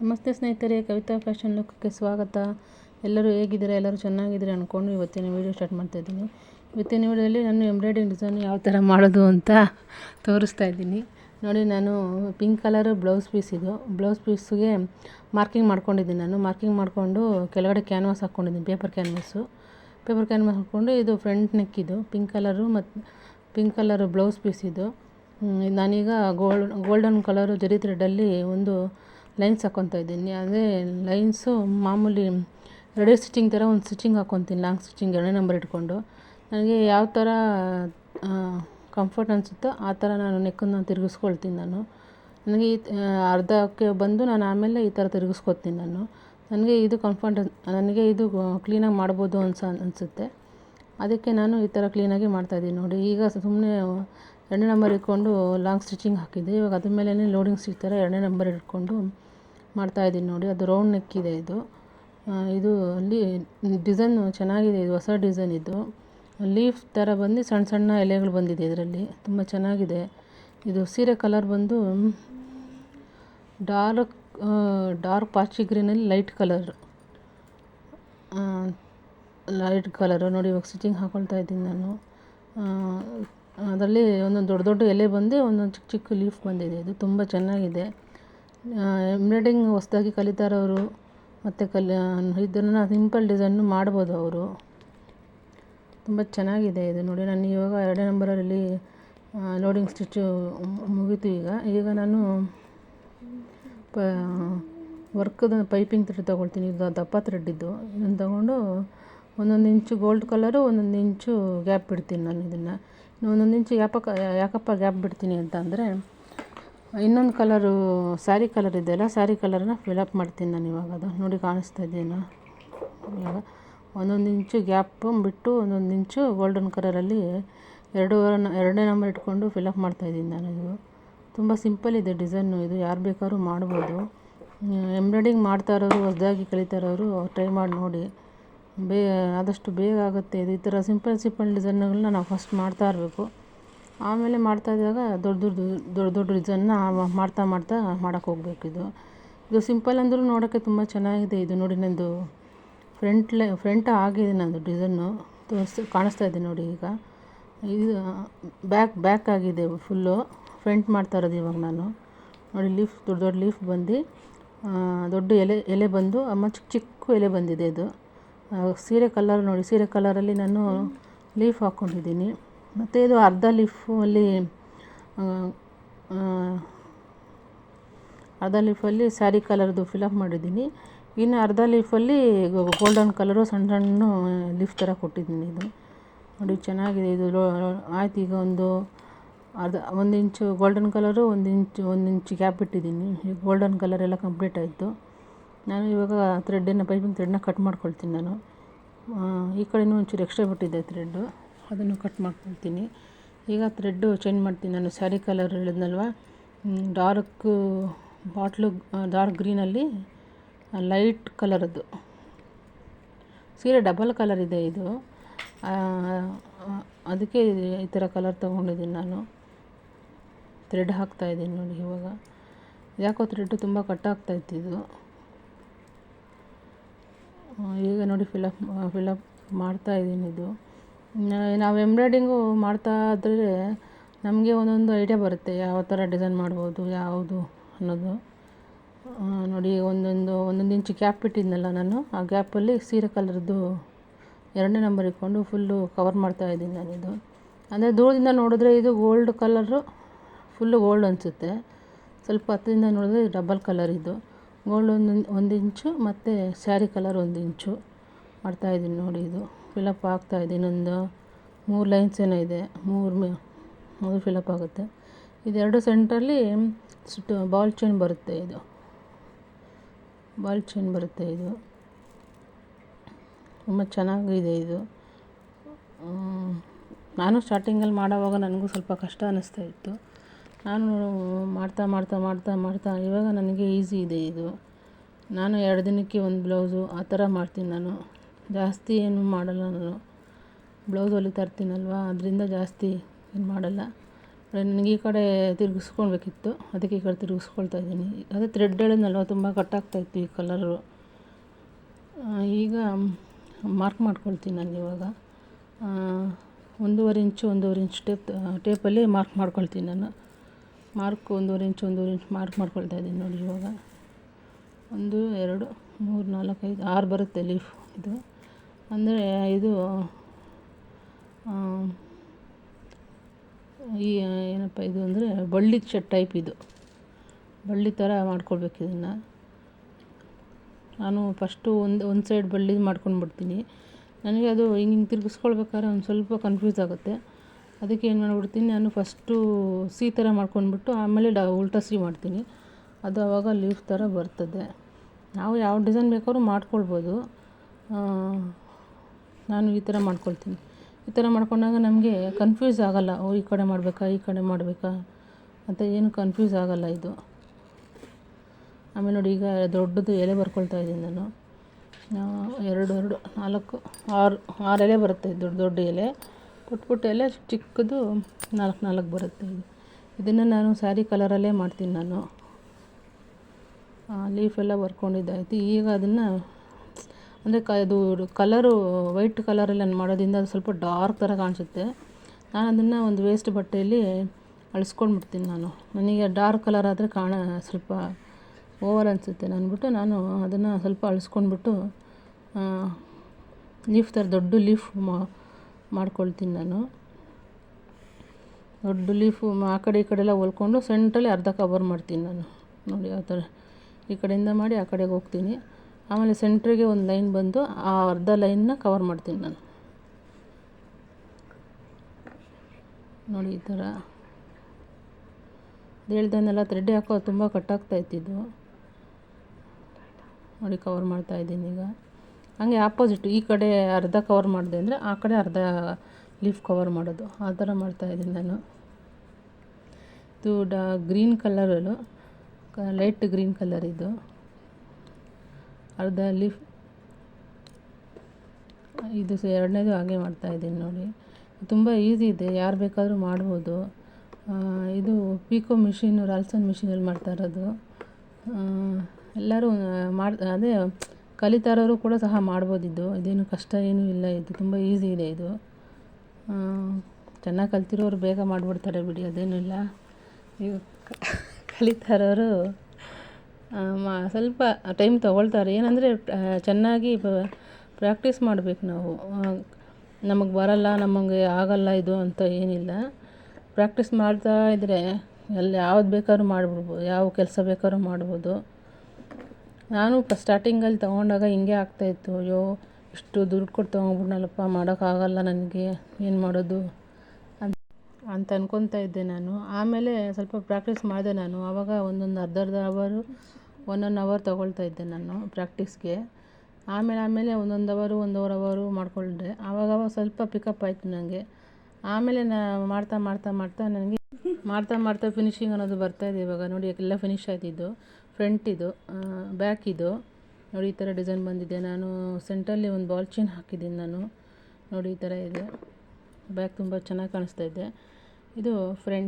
ನಮಸ್ತೆ ಸ್ನೇಹಿತರೆ, ಕವಿತಾ ಫ್ಯಾಷನ್ ಲುಕ್ಕಿಗೆ ಸ್ವಾಗತ. ಎಲ್ಲರೂ ಹೇಗಿದ್ದೀರಾ? ಎಲ್ಲರೂ ಚೆನ್ನಾಗಿದ್ದೀರಾ ಅಂದ್ಕೊಂಡು ಇವತ್ತಿನ ವೀಡಿಯೋ ಸ್ಟಾರ್ಟ್ ಮಾಡ್ತಾ ಇದ್ದೀನಿ. ಇವತ್ತಿನ ವೀಡಿಯೋದಲ್ಲಿ ನಾನು ಎಂಬ್ರಾಯ್ಡಿಂಗ್ ಡಿಸೈನ್ ಯಾವ ಥರ ಮಾಡೋದು ಅಂತ ತೋರಿಸ್ತಾ ಇದ್ದೀನಿ. ನೋಡಿ, ನಾನು ಪಿಂಕ್ ಕಲರು ಬ್ಲೌಸ್ ಪೀಸ್ ಇದು. ಬ್ಲೌಸ್ ಪೀಸ್ಗೆ ಮಾರ್ಕಿಂಗ್ ಮಾಡ್ಕೊಂಡಿದ್ದೀನಿ ನಾನು. ಮಾರ್ಕಿಂಗ್ ಮಾಡಿಕೊಂಡು ಕೆಳಗಡೆ ಕ್ಯಾನ್ವಾಸ್ ಹಾಕ್ಕೊಂಡಿದ್ದೀನಿ, ಪೇಪರ್ ಕ್ಯಾನ್ವಾಸು. ಪೇಪರ್ ಕ್ಯಾನ್ವಾಸ್ ಹಾಕ್ಕೊಂಡು ಇದು ಫ್ರಂಟ್ ನೆಕ್ ಇದು. ಪಿಂಕ್ ಕಲರು ಮತ್ತು ಪಿಂಕ್ ಕಲರು ಬ್ಲೌಸ್ ಪೀಸ್ ಇದು. ನಾನೀಗ ಗೋಲ್ಡ್, ಗೋಲ್ಡನ್ ಕಲರು ಜರಿ ಥ್ರೆಡ್ಡಲ್ಲಿ ಒಂದು ಲೈನ್ಸ್ ಹಾಕ್ಕೊತಾ ಇದ್ದೀನಿ. ಅದೇ ಲೈನ್ಸು ಮಾಮೂಲಿ ರೆಡಿ ಸ್ಟಿಚಿಂಗ್ ಥರ ಒಂದು ಸ್ಟಿಚಿಂಗ್ ಹಾಕ್ಕೊತೀನಿ ಲಾಂಗ್ ಸ್ಟಿಚಿಂಗ್ ಎರಡನೇ ನಂಬರ್ ಇಟ್ಕೊಂಡು. ನನಗೆ ಯಾವ ಥರ ಕಂಫರ್ಟ್ ಅನಿಸುತ್ತೋ ಆ ಥರ ನಾನು ನೆಕ್ಕನ್ನು ತಿರುಗಿಸ್ಕೊಳ್ತೀನಿ ನಾನು. ನನಗೆ ಈ ಅರ್ಧಕ್ಕೆ ಬಂದು ನಾನು ಆಮೇಲೆ ಈ ಥರ ತಿರುಗಿಸ್ಕೊತೀನಿ ನಾನು. ನನಗೆ ಇದು ಕಂಫರ್ಟ್ ನನಗೆ ಇದು ಕ್ಲೀನಾಗಿ ಮಾಡ್ಬೋದು ಅನ್ಸ, ಅನಿಸುತ್ತೆ. ಅದಕ್ಕೆ ನಾನು ಈ ಥರ ಕ್ಲೀನಾಗಿ ಮಾಡ್ತಾಯಿದ್ದೀನಿ ನೋಡಿ. ಈಗ ಸುಮ್ಮನೆ ಎರಡನೇ ನಂಬರ್ ಇಟ್ಕೊಂಡು ಲಾಂಗ್ ಸ್ಟಿಚಿಂಗ್ ಹಾಕಿದ್ದೆ. ಇವಾಗ ಅದ್ರ ಮೇಲೇ ಲೋಡಿಂಗ್ ಸ್ಟಿಚ್ ಥರ ಎರಡನೇ ನಂಬರ್ ಇಟ್ಕೊಂಡು ಮಾಡ್ತಾಯಿದ್ದೀನಿ ನೋಡಿ, ಅದು ರೌಂಡ್ ಇದೆ. ಇದು ಇದು ಅಲ್ಲಿ ಡಿಸೈನು ಚೆನ್ನಾಗಿದೆ, ಇದು ಹೊಸ ಡಿಸೈನ್ ಇದು. ಲೀಫ್ ಥರ ಬಂದು ಸಣ್ಣ ಸಣ್ಣ ಎಲೆಗಳು ಬಂದಿದೆ ಇದರಲ್ಲಿ, ತುಂಬ ಚೆನ್ನಾಗಿದೆ. ಇದು ಸೀರೆ ಕಲರ್ ಬಂದು ಡಾರ್ಕ್ ಡಾರ್ಕ್ ಪಾಚಿ ಗ್ರೀನಲ್ಲಿ ಲೈಟ್ ಕಲರ್ ಲೈಟ್ ಕಲರು ನೋಡಿ, ಇವಾಗ ಸ್ಟಿಚಿಂಗ್ ಹಾಕ್ಕೊಳ್ತಾ ಇದ್ದೀನಿ ನಾನು. ಅದರಲ್ಲಿ ಒಂದೊಂದು ದೊಡ್ಡ ದೊಡ್ಡ ಎಲೆ ಬಂದು ಒಂದೊಂದು ಚಿಕ್ಕ ಚಿಕ್ಕ ಲೀಫ್ ಬಂದಿದೆ, ಇದು ತುಂಬ ಚೆನ್ನಾಗಿದೆ. ಎಂಬ್ರಾಯ್ಡಿಂಗ್ ಹೊಸ್ದಾಗಿ ಕಲಿತಾ ಇರೋರು ಮತ್ತು ಕಲ್ ಇದನ್ನು ಸಿಂಪಲ್ ಡಿಸೈನು ಮಾಡ್ಬೋದು ಅವರು. ತುಂಬ ಚೆನ್ನಾಗಿದೆ ಇದು ನೋಡಿ, ನಾನು ಇವಾಗ ಎರಡನೇ ನಂಬರಲ್ಲಿ ಲೋಡಿಂಗ್ ಸ್ಟಿಚ್ಚು ಮುಗೀತು ಈಗ. ಈಗ ನಾನು ಪ, ವರ್ಕದ ಪೈಪಿಂಗ್ ಥ್ರೆಡ್ ತೊಗೊಳ್ತೀನಿ. ಇದು ದಪ್ಪ ಥ್ರೆಡ್ ಇದ್ದು ಇದನ್ನು ತಗೊಂಡು ಒಂದೊಂದು ಇಂಚು ಗೋಲ್ಡ್ ಕಲರು, ಒಂದೊಂದು ಇಂಚು ಗ್ಯಾಪ್ ಬಿಡ್ತೀನಿ ನಾನು ಇದನ್ನು. ಒಂದೊಂದು ಇಂಚು ಯಾಪಕ್ಕ ಯಾಕಪ್ಪ ಗ್ಯಾಪ್ ಬಿಡ್ತೀನಿ ಅಂತ ಅಂದರೆ ಇನ್ನೊಂದು ಕಲರು, ಸ್ಯಾರಿ ಕಲರ್ ಇದೆಯಲ್ಲ ಸ್ಯಾರಿ ಕಲರನ್ನ ಫಿಲಪ್ ಮಾಡ್ತೀನಿ ನಾನು ಇವಾಗ. ಅದು ನೋಡಿ ಕಾಣಿಸ್ತಾ ಇದೆಯೇನೋ ಇವಾಗ ಒಂದೊಂದು ಇಂಚು ಗ್ಯಾಪ್ ಬಿಟ್ಟು ಒಂದೊಂದು ಇಂಚು ಗೋಲ್ಡನ್ ಕಲರಲ್ಲಿ ಎರಡು ಎರಡನೇ ನಂಬರ್ ಇಟ್ಕೊಂಡು ಫಿಲಪ್ ಮಾಡ್ತಾಯಿದ್ದೀನಿ ನಾನು ಇದು. ತುಂಬ ಸಿಂಪಲ್ ಇದೆ ಡಿಸೈನು ಇದು. ಯಾರು ಬೇಕಾದ್ರೂ ಮಾಡ್ಬೋದು. ಎಂಬ್ರಾಯ್ಡಿಂಗ್ ಮಾಡ್ತಾ ಇರೋರು, ಹೊಸದಾಗಿ ಕಲಿತಾ ಇರೋರು ಟ್ರೈ ಮಾಡಿ ನೋಡಿ. ಬೇ, ಆದಷ್ಟು ಬೇಗ ಆಗುತ್ತೆ. ಇದು ಈ ಥರ ಸಿಂಪಲ್ ಸಿಂಪಲ್ ಡಿಸೈನ್ಗಳನ್ನ ನಾವು ಫಸ್ಟ್ ಮಾಡ್ತಾ ಇರಬೇಕು. ಆಮೇಲೆ ಮಾಡ್ತಾ ಇದ್ದಾಗ ದೊಡ್ಡ ದೊಡ್ಡ ದೊಡ್ಡ ದೊಡ್ಡ ಡಿಸೈನ್ನ ಮಾಡ್ತಾ ಮಾಡ್ತಾ ಮಾಡೋಕ್ಕೆ ಹೋಗ್ಬೇಕು ಇದು. ಸಿಂಪಲ್ ಅಂದರೂ ನೋಡೋಕ್ಕೆ ತುಂಬ ಚೆನ್ನಾಗಿದೆ ಇದು ನೋಡಿ ನನ್ನದು ಫ್ರಂಟ್ ಲೆ ಫ್ರಂಟ್ ಆಗಿದೆ ನಂದು ಡಿಸೈನು ತೋರಿಸ್ತಾ ಕಾಣಿಸ್ತಾ ಇದೆ ನೋಡಿ ಈಗ. ಇದು ಬ್ಯಾಕ್ ಬ್ಯಾಕ್ ಆಗಿದೆ ಫುಲ್ಲು ಫ್ರಂಟ್ ಮಾಡ್ತಾ ಇರೋದು ಇವಾಗ ನಾನು. ನೋಡಿ ಲೀಫ್ ದೊಡ್ಡ ದೊಡ್ಡ ಲೀಫ್ ಬಂದು ದೊಡ್ಡ ಎಲೆ ಎಲೆ ಬಂದು, ಅಮ್ಮ ಚಿಕ್ಕ ಚಿಕ್ಕ ಎಲೆ ಬಂದಿದೆ ಇದು. ಸೀರೆ ಕಲರ್ ನೋಡಿ, ಸೀರೆ ಕಲರಲ್ಲಿ ನಾನು ಲೀಫ್ ಹಾಕ್ಕೊಂಡಿದ್ದೀನಿ. ಮತ್ತು ಇದು ಅರ್ಧ ಲೀಫಲ್ಲಿ ಅರ್ಧ ಲೀಫಲ್ಲಿ ಸ್ಯಾರಿ ಕಲರ್ದು ಫಿಲಪ್ ಮಾಡಿದ್ದೀನಿ. ಇನ್ನು ಅರ್ಧ ಲೀಫಲ್ಲಿ ಗೋಲ್ಡನ್ ಕಲರು ಸಣ್ಣ ಸಣ್ಣ ಲೀಫ್ ಥರ ಕೊಟ್ಟಿದ್ದೀನಿ ಇದು. ನೋಡಿ ಚೆನ್ನಾಗಿದೆ ಇದು. ಆಯ್ತು ಈಗ ಒಂದು ಅರ್ಧ, ಒಂದು ಇಂಚು ಗೋಲ್ಡನ್ ಕಲರು ಒಂದು ಇಂಚು ಒಂದು ಇಂಚು ಗ್ಯಾಪ್ ಇಟ್ಟಿದ್ದೀನಿ. ಈಗ ಗೋಲ್ಡನ್ ಕಲರ್ ಎಲ್ಲ ಕಂಪ್ಲೀಟ್ ಆಯಿತು. ನಾನು ಇವಾಗ ಥ್ರೆಡ್ಡನ್ನು ಪೈಪಿಂಗ್ ಥ್ರೆಡ್ನ ಕಟ್ ಮಾಡ್ಕೊಳ್ತೀನಿ ನಾನು. ಈ ಕಡೆನೂ ಒಂಚೂರು ಎಕ್ಸ್ಟ್ರಾ ಬಿಟ್ಟಿದ್ದೆ ಥ್ರೆಡ್ಡು ಅದನ್ನು ಕಟ್ ಮಾಡ್ಕೊಳ್ತೀನಿ. ಈಗ ಥ್ರೆಡ್ಡು ಚೇಂಜ್ ಮಾಡ್ತೀನಿ ನಾನು ಸ್ಯಾರಿ ಕಲರ್ ಹೇಳಿದ್ನಲ್ವ? ಡಾರ್ಕ್ ಬಾಟ್ಲು ಡಾರ್ಕ್ ಗ್ರೀನಲ್ಲಿ ಲೈಟ್ ಕಲರದ್ದು ಸೀರೆ ಡಬಲ್ ಕಲರ್ ಇದೆ ಇದು. ಅದಕ್ಕೆ ಈ ಥರ ಕಲರ್ ತೊಗೊಂಡಿದ್ದೀನಿ ನಾನು. ಥ್ರೆಡ್ ಹಾಕ್ತಾಯಿದ್ದೀನಿ ನೋಡಿ ಇವಾಗ. ಯಾಕೋ ಥ್ರೆಡ್ಡು ತುಂಬ ಕಟ್ ಆಗ್ತಾ ಇತ್ತು ಇದು. ಈಗ ನೋಡಿ ಫಿಲಪ್ ಫಿಲಪ್ ಮಾಡ್ತಾ ಇದ್ದೀನಿ ಇದು. ನಾವು ಎಂಬ್ರಾಯ್ಡಿಂಗು ಮಾಡ್ತಾ ಇದ್ದರೆ ನಮಗೆ ಒಂದೊಂದು ಐಡಿಯಾ ಬರುತ್ತೆ. ಯಾವ ಥರ ಡಿಸೈನ್ ಮಾಡ್ಬೋದು, ಯಾವುದು ಅನ್ನೋದು. ನೋಡಿ, ಒಂದೊಂದು ಒಂದೊಂದು ಇಂಚು ಗ್ಯಾಪ್ ಇಟ್ಟಿದ್ನಲ್ಲ ನಾನು. ಆ ಗ್ಯಾಪಲ್ಲಿ ಸೀರೆ ಕಲರ್ದು ಎರಡನೇ ನಂಬರ್ ಇಟ್ಕೊಂಡು ಫುಲ್ಲು ಕವರ್ ಮಾಡ್ತಾ ಇದ್ದೀನಿ ನಾನಿದು. ಅಂದರೆ ದೂರದಿಂದ ನೋಡಿದ್ರೆ ಇದು ಗೋಲ್ಡ್ ಕಲರು ಫುಲ್ಲು ಗೋಲ್ಡ್ ಅನಿಸುತ್ತೆ. ಸ್ವಲ್ಪ ಹತ್ತಿರದಿಂದ ನೋಡಿದ್ರೆ ಡಬಲ್ ಕಲರ್ ಇದು. ಗೋಲ್ಡ್ ಒಂದು ಒಂದು ಇಂಚು ಮತ್ತು ಸ್ಯಾರಿ ಕಲರ್ ಒಂದು ಇಂಚು ಮಾಡ್ತಾಯಿದ್ದೀನಿ ನೋಡಿ ಇದು. ಫಿಲಪ್ ಇದೆ. ಇನ್ನೊಂದು ಮೂರು ಲೈನ್ಸ್ ಏನೋ ಇದೆ. ಮೂರು ಮೇ, ಮೂರು ಫಿಲಪ್ ಆಗುತ್ತೆ. ಇದೆರಡು ಸೆಂಟ್ರಲ್ಲಿ ಸುಟ್ಟು, ಬಾಲ್ ಚೈನ್ ಬರುತ್ತೆ ಇದು. ಬಾಲ್ ಚೈನ್ ಬರುತ್ತೆ ಇದು. ತುಂಬ ಚೆನ್ನಾಗಿದೆ ಇದು. ನಾನು ಸ್ಟಾರ್ಟಿಂಗಲ್ಲಿ ಮಾಡೋವಾಗ ನನಗೂ ಸ್ವಲ್ಪ ಕಷ್ಟ ಅನ್ನಿಸ್ತಾ ಇತ್ತು. ನಾನು ಮಾಡ್ತಾ ಮಾಡ್ತಾ ಮಾಡ್ತಾ ಮಾಡ್ತಾ, ಇವಾಗ ನನಗೆ ಈಸಿ ಇದೆ ಇದು. ನಾನು ಎರಡು ದಿನಕ್ಕೆ ಒಂದು ಬ್ಲೌಸು ಆ ಥರ ಮಾಡ್ತೀನಿ ನಾನು. ಜಾಸ್ತಿ ಏನು ಮಾಡಲ್ಲ ನಾನು. ಬ್ಲೌಸ್ ಹೊಲಿತಾ ತರ್ತೀನಲ್ವ? ಅದರಿಂದ ಜಾಸ್ತಿ ಏನು ಮಾಡಲ್ಲ. ನನಗೆ ಈ ಕಡೆ ತಿರುಗಿಸ್ಕೊಳ್ಬೇಕಿತ್ತು. ಅದಕ್ಕೆ ಈ ಕಡೆ ತಿರುಗಿಸ್ಕೊಳ್ತಾ ಇದ್ದೀನಿ. ಅದೇ ಥ್ರೆಡ್ ಹೇಳಿದ್ನಲ್ವ ತುಂಬ ಕಟ್ಟಾಗ್ತಾಯಿತ್ತು ಈ ಕಲರು ಈಗ ಮಾರ್ಕ್ ಮಾಡ್ಕೊಳ್ತೀನಿ ನಾನು ಇವಾಗ. ಒಂದೂವರೆ ಇಂಚು ಒಂದೂವರೆ ಇಂಚ್ ಟೇಪ್ ಟೇಪಲ್ಲಿ ಮಾರ್ಕ್ ಮಾಡ್ಕೊಳ್ತೀನಿ ನಾನು. ಮಾರ್ಕ್ ಒಂದೂವರೆ ಇಂಚು ಒಂದೂವರೆ ಇಂಚ್ ಮಾರ್ಕ್ ಮಾಡ್ಕೊಳ್ತಾ ಇದ್ದೀನಿ ನೋಡಿ ಇವಾಗ. ಒಂದು, ಎರಡು, ಮೂರು, ನಾಲ್ಕು, ಐದು, ಆರು ಬರುತ್ತೆ ಲೀಫ್ ಇದು. ಅಂದರೆ ಇದು ಈ ಏನಪ್ಪ ಇದು ಅಂದರೆ ಬಳ್ಳಿ ಚ ಟೈಪ್ ಇದು. ಬಳ್ಳಿ ಥರ ಮಾಡ್ಕೊಳ್ಬೇಕು ಇದನ್ನು. ನಾನು ಫಸ್ಟು ಒಂದು ಒಂದು ಸೈಡ್ ಬಳ್ಳಿ ಮಾಡ್ಕೊಂಡ್ಬಿಡ್ತೀನಿ. ನನಗೆ ಅದು ಹಿಂಗೆ ಹಿಂಗೆ ತಿರುಗಿಸ್ಕೊಳ್ಬೇಕಾದ್ರೆ ಒಂದು ಸ್ವಲ್ಪ ಕನ್ಫ್ಯೂಸ್ ಆಗುತ್ತೆ. ಅದಕ್ಕೆ ಏನು ಮಾಡಿಬಿಡ್ತೀನಿ, ನಾನು ಫಸ್ಟು ಸಿ ಥರ ಮಾಡ್ಕೊಂಡ್ಬಿಟ್ಟು ಆಮೇಲೆ ಡ, ಉಲ್ಟಾ ಸಿ ಮಾಡ್ತೀನಿ. ಅದು ಆವಾಗ ಲೀಫ್ ಥರ ಬರ್ತದೆ. ನಾವು ಯಾವ ಡಿಸೈನ್ ಬೇಕಾದ್ರೂ ಮಾಡ್ಕೊಳ್ಬೋದು. ನಾನು ಈ ಥರ ಮಾಡ್ಕೊಳ್ತೀನಿ. ಈ ಥರ ಮಾಡ್ಕೊಂಡಾಗ ನಮಗೆ ಕನ್ಫ್ಯೂಸ್ ಆಗೋಲ್ಲ, ಓ, ಈ ಕಡೆ ಮಾಡಬೇಕಾ, ಈ ಕಡೆ ಮಾಡಬೇಕಾ ಅಂತ ಏನು ಕನ್ಫ್ಯೂಸ್ ಆಗೋಲ್ಲ ಇದು. ಆಮೇಲೆ ನೋಡಿ ಈಗ ದೊಡ್ಡದು ಎಲೆ ಬರ್ಕೊಳ್ತಾ ಇದ್ದೀನಿ ನಾನು. ಎರಡು ಎರಡು, ನಾಲ್ಕು, ಆರು ಆರು ಎಲೆ ಬರುತ್ತೆ, ದೊಡ್ಡ ದೊಡ್ಡ ಎಲೆ. ಕೊಟ್ಬಿಟ್ಟು ಎಲೆ ಚಿಕ್ಕದು ನಾಲ್ಕು ನಾಲ್ಕು ಬರುತ್ತೆ ಇದು. ಇದನ್ನು ನಾನು ಸ್ಯಾರಿ ಕಲರಲ್ಲೇ ಮಾಡ್ತೀನಿ ನಾನು. ಲೀಫೆಲ್ಲ ಬರ್ಕೊಂಡಿದ್ದಾಯಿತು. ಈಗ ಅದನ್ನು ಅಂದರೆ ಕ ಇದು ಕಲರು ವೈಟ್ ಕಲರಲ್ಲಿ ನಾನು ಮಾಡೋದ್ರಿಂದ ಅದು ಸ್ವಲ್ಪ ಡಾರ್ಕ್ ಥರ ಕಾಣಿಸುತ್ತೆ. ನಾನು ಅದನ್ನು ಒಂದು ವೇಸ್ಟ್ ಬಟ್ಟೆಯಲ್ಲಿ ಅಳಿಸ್ಕೊಂಡ್ಬಿಡ್ತೀನಿ ನಾನು. ನನಗೆ ಡಾರ್ಕ್ ಕಲರ್ ಆದರೆ ಕಾಣ ಸ್ವಲ್ಪ ಓವರ್ ಅನಿಸುತ್ತೆ ಅಂದ್ಬಿಟ್ಟು ನಾನು ಅದನ್ನು ಸ್ವಲ್ಪ ಅಳಿಸ್ಕೊಂಡ್ಬಿಟ್ಟು ಲೀಫ್ ಥರ ದೊಡ್ಡ ಲೀಫ್ ಮಾಡ್ಕೊಳ್ತೀನಿ ನಾನು. ದೊಡ್ಡ ಲೀಫು ಆ ಕಡೆ ಈ ಕಡೆ ಹೊಲ್ಕೊಂಡು ಸೆಂಟ್ರಲ್ಲಿ ಅರ್ಧ ಕವರ್ ಮಾಡ್ತೀನಿ ನಾನು. ನೋಡಿ ಯಾವ ಥರ ಈ ಕಡೆಯಿಂದ ಮಾಡಿ ಆ ಕಡೆಗೆ ಹೋಗ್ತೀನಿ. ಆಮೇಲೆ ಸೆಂಟ್ರಿಗೆ ಒಂದು ಲೈನ್ ಬಂದು ಆ ಅರ್ಧ ಲೈನ್ನ ಕವರ್ ಮಾಡ್ತೀನಿ ನಾನು. ನೋಡಿ ಈ ಥರ. ಹೇಳ್ದನ್ನೆಲ್ಲ ಥ್ರೆಡ್ ಹಾಕೋ ತುಂಬ ಕಟ್ಟಾಗ್ತಾ ಇತ್ತಿದ್ದು ನೋಡಿ ಕವರ್ ಮಾಡ್ತಾ ಇದ್ದೀನಿ ಈಗ. ಹಾಗೆ ಆಪೋಸಿಟ್ ಈ ಕಡೆ ಅರ್ಧ ಕವರ್ ಮಾಡಿದೆ ಅಂದರೆ ಆ ಕಡೆ ಅರ್ಧ ಲೀಫ್ ಕವರ್ ಮಾಡೋದು. ಆ ಥರ ಮಾಡ್ತಾಯಿದ್ದೀನಿ ನಾನು. ಇದು ಡಾ ಗ್ರೀನ್ ಕಲರಲ್ಲೂ ಲೈಟ್ ಗ್ರೀನ್ ಕಲರ್ ಇದು. ಅರ್ಧ ಲೀಫ್. ಇದು ಎರಡನೇದು ಹಾಗೆ ಮಾಡ್ತಾಯಿದ್ದೀನಿ ನೋಡಿ. ತುಂಬ ಈಸಿ ಇದೆ, ಯಾರು ಬೇಕಾದರೂ ಮಾಡ್ಬೋದು. ಇದು ಪೀಕೋ ಮಿಷಿನು ರಾಲ್ಸನ್ ಮಿಷಿನಲ್ಲಿ ಮಾಡ್ತಾ ಇರೋದು. ಎಲ್ಲರೂ ಮಾಡ್, ಅದೇ ಕಲಿತಾ ಇರೋರು ಕೂಡ ಸಹ ಮಾಡ್ಬೋದಿದ್ದು ಇದೇನು ಕಷ್ಟ ಏನೂ ಇಲ್ಲ ಇದು, ತುಂಬ ಈಸಿ ಇದೆ ಇದು. ಚೆನ್ನಾಗಿ ಕಲ್ತಿರೋರು ಬೇಗ ಮಾಡಿಬಿಡ್ತಾರೆ ಬಿಡಿ, ಅದೇನೂ ಇಲ್ಲ. ಈಗ ಕಲಿತಾ ಇರೋರು ಸ್ವಲ್ಪ ಟೈಮ್ ತಗೊಳ್ತಾರೆ. ಏನಂದರೆ ಚೆನ್ನಾಗಿ ಪ್ರಾಕ್ಟೀಸ್ ಮಾಡಬೇಕು ನಾವು. ನಮಗೆ ಬರಲ್ಲ, ನಮಗೆ ಆಗಲ್ಲ ಇದು ಅಂತ ಏನಿಲ್ಲ. ಪ್ರಾಕ್ಟೀಸ್ ಮಾಡ್ತಾ ಇದ್ದರೆ ಎಲ್ಲಿ ಯಾವ್ದು ಬೇಕಾದ್ರೂ ಮಾಡ್ಬಿಡ್ಬೋದು ಯಾವ ಕೆಲಸ ಬೇಕಾದ್ರೂ ಮಾಡ್ಬೋದು. ನಾನು ಸ್ಟಾರ್ಟಿಂಗಲ್ಲಿ ತೊಗೊಂಡಾಗ ಹಿಂಗೆ ಆಗ್ತಾಯಿತ್ತು ಅಯ್ಯೋ, ಇಷ್ಟು ದುಡ್ಡು ಕೊಟ್ಟು ತೊಗೊಂಡ್ಬಿಟ್ನಲ್ಲಪ್ಪ ಮಾಡೋಕ್ಕಾಗಲ್ಲ ನನಗೆ. ಏನು ಮಾಡೋದು? ಅಂತ ಅನ್ಕೊತಾ ಇದ್ದೆ ನಾನು. ಆಮೇಲೆ ಸ್ವಲ್ಪ ಪ್ರಾಕ್ಟೀಸ್ ಮಾಡಿದೆ ನಾನು. ಆವಾಗ ಒಂದೊಂದು ಅರ್ಧ ಅರ್ಧ ಅವರು ಒನ್ ಅವರ್ ತೊಗೊಳ್ತಾ ಇದ್ದೆ ನಾನು ಪ್ರಾಕ್ಟೀಸ್ಗೆ ಆಮೇಲೆ ಆಮೇಲೆ ಒಂದೊಂದು ಅವರು ಒಂದೂವರೆ ಅವರು ಮಾಡಿಕೊಂಡೆ ಆವಾಗವಾಗ ಸ್ವಲ್ಪ ಪಿಕಪ್ ಆಯಿತು ನನಗೆ ಆಮೇಲೆ ನಾ ಮಾಡ್ತಾ ಮಾಡ್ತಾ ಮಾಡ್ತಾ ನನಗೆ ಮಾಡ್ತಾ ಮಾಡ್ತಾ ಫಿನಿಶಿಂಗ್ ಅನ್ನೋದು ಬರ್ತಾಯಿದೆ ಇವಾಗ. ನೋಡಿ, ಎಲ್ಲ ಫಿನಿಶ್ ಆಯ್ತಿದ್ದು. ಇದು ಬ್ಯಾಕ್ ಇದು. ನೋಡಿ, ಈ ಥರ ಡಿಸೈನ್ ಬಂದಿದೆ. ನಾನು ಸೆಂಟ್ರಲ್ಲಿ ಒಂದು ಬಾಲ್ ಚೈನ್ ಹಾಕಿದ್ದೀನಿ ನಾನು. ನೋಡಿ, ಈ ಥರ ಇದೆ. ಬ್ಯಾಕ್ ತುಂಬ ಚೆನ್ನಾಗಿ ಕಾಣಿಸ್ತಾ ಇದೆ. ಇದು ಫ್ರಂಟ್